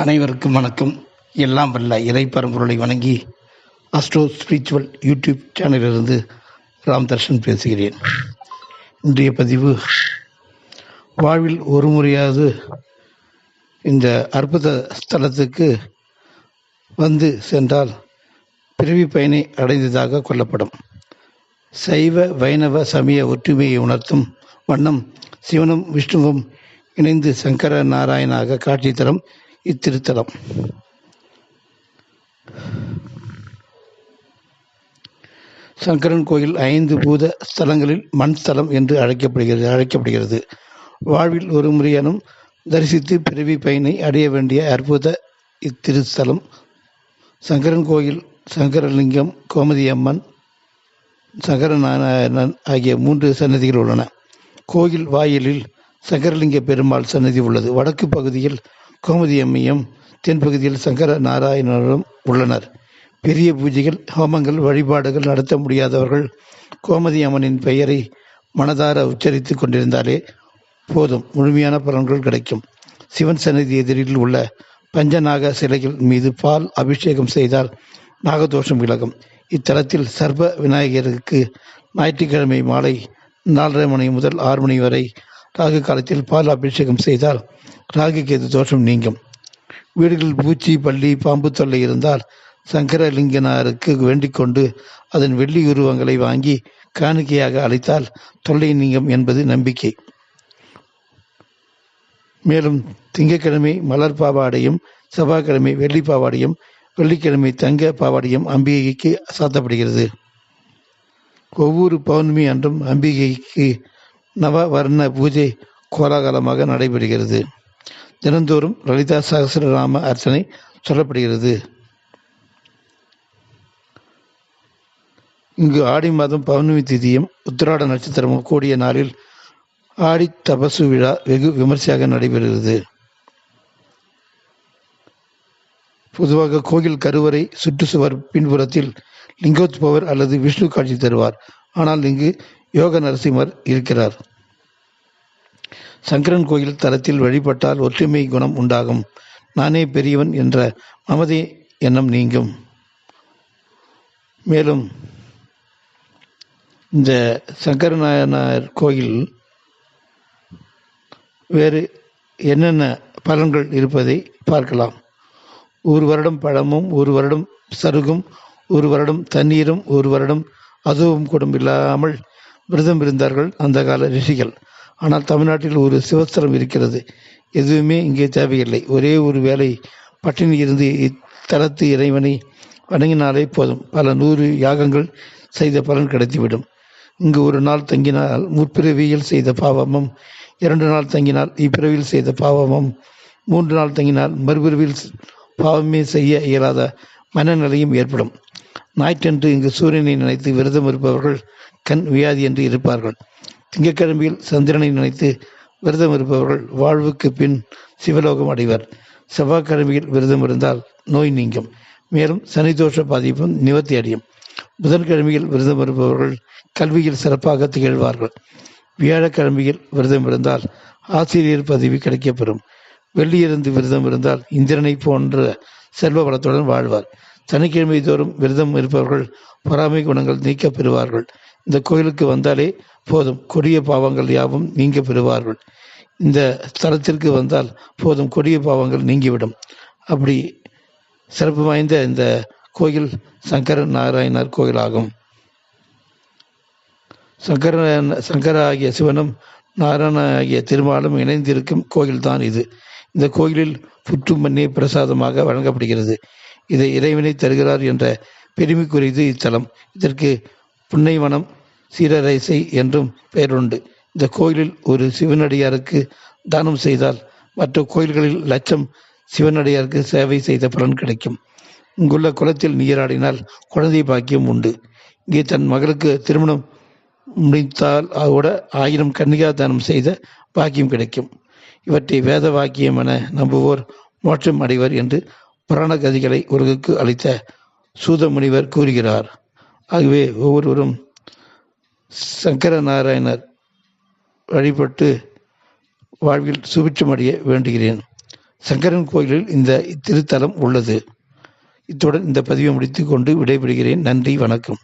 அனைவருக்கும் வணக்கம். எல்லாம் வல்ல இறை பரம்பொருளை வணங்கி அஸ்ட்ரோ ஸ்பிரிச்சுவல் யூடியூப் சேனலிலிருந்து ராம் தர்ஷன் பேசுகிறேன். இன்றைய பதிவு வாழ்வில் ஒரு முறையாவது இந்த அற்புத ஸ்தலத்துக்கு வந்து சென்றால் பிறவி பயனை அடைந்ததாக கொள்ளப்படும். சைவ வைணவ சமய ஒற்றுமையை உணர்த்தும் வண்ணம் சிவனும் விஷ்ணுவும் இணைந்து சங்கர நாராயணாக காட்சி தரும் இத்திருத்தலம். சங்கரன் கோயில் ஐந்து பூத ஸ்தலங்களில் மண் ஸ்தலம் என்று அழைக்கப்படுகிறது அழைக்கப்படுகிறது. வாழ்வில் ஒரு முறையானும் தரிசித்து பிறவி பயனை அடைய வேண்டிய அற்புத இத்திருத்தலம். சங்கரன் கோயில் சங்கரலிங்கம் கோமதி அம்மன் சங்கரநாராயணன் ஆகிய மூன்று சன்னதிகள் உள்ளன. கோயில் வாயிலில் சங்கரலிங்க பெருமாள் சன்னதி உள்ளது. வடக்கு பகுதியில் கோமதி அம்மையும் தென்பகுதியில் சங்கர நாராயணரும் உள்ளனர். பெரிய பூஜைகள் ஹோமங்கள் வழிபாடுகள் நடத்த முடியாதவர்கள் கோமதி அம்மனின் பெயரை மனதார உச்சரித்து கொண்டிருந்தாலே போதும். முழுமையான பலன்கள் கிடைக்கும். சிவன் சன்னதி எதிரில் உள்ள பஞ்சநாக சிலைகள் மீது பால் அபிஷேகம் செய்தால் நாகதோஷம் விலகும். இத்தலத்தில் சர்ப விநாயகருக்கு ஞாயிற்றுக்கிழமை மாலை நாலரை மணி முதல் ஆறு மணி வரை ராகு காலத்தில் பால் அபிஷேகம் செய்தால் ராகு கேது தோஷம் நீங்கும். வீடுகளில் பூச்சி பள்ளி பாம்பு தொல்லை இருந்தால் சங்கரலிங்கனாருக்கு வேண்டிக் கொண்டு அதன் வெள்ளி உருவங்களை வாங்கி காணிக்கையாக அளித்தால் தொல்லை நீங்கும் என்பது நம்பிக்கை. மேலும் திங்கட்கிழமை மலர் பாவாடையும் செவ்வாய்க்கிழமை வெள்ளி பாவாடையும் வெள்ளிக்கிழமை தங்க பாவாடையும் அம்பிகைக்கு சாத்தப்படுகிறது ஒவ்வொரு பௌர்ணமி அன்றும் அம்பிகைக்கு நவவர்ண பூஜை கோலாகலமாக நடைபெறுகிறது. தினந்தோறும் லலிதா சகசிரநாம அர்ச்சனை சொல்லப்படுகிறது. இங்கு ஆடி மாதம் பௌர்ணமி திதியும் உத்திராட நட்சத்திரமும் கூடிய நாளில் ஆடி தபசு விழா வெகு விமர்சையாக நடைபெறுகிறது. பொதுவாக கோயில் கருவறை சுற்றுச்சுவர் பின்புறத்தில் லிங்கோத்பவர் அல்லது விஷ்ணு காட்சி தருவார். ஆனால் இங்கு யோக நரசிம்மர் இருக்கிறார். சங்கரன் கோயில் தலத்தில் வழிபட்டால் ஒற்றுமை குணம் உண்டாகும். நானே பெரியவன் என்ற மமதை எண்ணம் நீங்கும். மேலும் இந்த சங்கரநாயனார் கோயில் வேறு என்னென்ன பலன்கள் இருப்பதை பார்க்கலாம். ஒரு வருடம் பழமும் ஒரு வருடம் சருகும் ஒரு வருடம் தண்ணீரும் ஒரு வருடம் அதுவும் கூட இல்லாமல் விரதம் இருந்தார்கள் அந்த கால ரிஷிகள். ஆனால் தமிழ்நாட்டில் ஒரு சிவஸ்தலம் இருக்கிறது. எதுவுமே இங்கே தேவையில்லை. ஒரே ஒரு வேலை பட்டினி இருந்து இத்தலத்து இறைவனை வணங்கினாலே போதும். பல நூறு யாகங்கள் செய்த பலன் கிடைத்துவிடும். இங்கு ஒரு நாள் தங்கினால் முற்பிறவியில் செய்த பாவமும் இரண்டு நாள் தங்கினால் இப்பிறவியில் செய்த பாவமும் மூன்று நாள் தங்கினால் மறுபிறவியில் பாவமே செய்ய இயலாத மனநிலையும் ஏற்படும். ஞாயிற்றன்று இங்கு சூரியனை நினைத்து விரதம் இருப்பவர்கள் கண் வியாதி என்று இருப்பார்கள். திங்கட்கிழமையில் சந்திரனை நினைத்து விரதம் இருப்பவர்கள் வாழ்வுக்கு பின் சிவலோகம் அடைவர். செவ்வாய்க்கிழமையில் விரதம் இருந்தால் நோய் நீங்கும். மேலும் சனிதோஷ பாதிப்பும் நிவர்த்தி அடையும். புதன்கிழமையில் விரதம் இருப்பவர்கள் கல்வியில் சிறப்பாக திகழ்வார்கள். வியாழக்கிழமையில் விரதம் இருந்தால் ஆசிரியர் பதவி கிடைக்கப்பெறும். வெள்ளியிருந்து விரதம் இருந்தால் இந்திரனை போன்ற செல்வ வளத்துடன் வாழ்வார். சனிக்கிழமை தோறும் விரதம் இருப்பவர்கள் பொறாமை குணங்கள் நீக்கப் பெறுவார்கள். இந்த கோயிலுக்கு வந்தாலே போதும். கொடிய பாவங்கள் யாவும் நீங்க பெறுவார்கள். இந்த ஸ்தலத்திற்கு வந்தால் போதும். கொடிய பாவங்கள் நீங்கிவிடும். அப்படி சிறப்பு வாய்ந்த இந்த கோயில் சங்கர நாராயணர் கோயிலாகும். சங்கர சங்கர ஆகிய சிவனும் நாராயண ஆகிய திருமாலும் இணைந்திருக்கும் கோயில்தான் இது. இந்த கோயிலில் புற்று மண்ணே பிரசாதமாக வழங்கப்படுகிறது. இதை இறைவனை தருகிறார் என்ற பெருமைக்குரியது இத்தலம். இதற்கு புன்னைவனம் சீரரைசை என்றும் பெயருண்டு. இந்த கோயிலில் ஒரு சிவனடியாருக்கு தானம் செய்தால் மற்ற கோயில்களில் லட்சம் சிவனடியாருக்கு சேவை செய்த பலன் கிடைக்கும். இங்குள்ள குளத்தில் நீராடினால் குழந்தை பாக்கியம் உண்டு. இங்கே தன் மகளுக்கு திருமணம் முடித்தால் கூட ஆயிரம் கன்னிகா தானம் செய்த பாக்கியம் கிடைக்கும். இவற்றை வேத வாக்கியம் என நம்புவோர் மோட்சம் அடைவர் என்று புராண கதிகளை உலகுக்கு அளித்த சூத முனிவர் கூறுகிறார். ஆகவே ஒவ்வொருவரும் சங்கர நாராயணர் வழிபட்டு வாழ்வில் சுபிட்சமடைய வேண்டுகிறேன். சங்கரன் கோயிலில் இந்த திருத்தலம் உள்ளது. இத்துடன் இந்த பதிவை முடித்துக்கொண்டு விடைபெறுகிறேன். நன்றி வணக்கம்.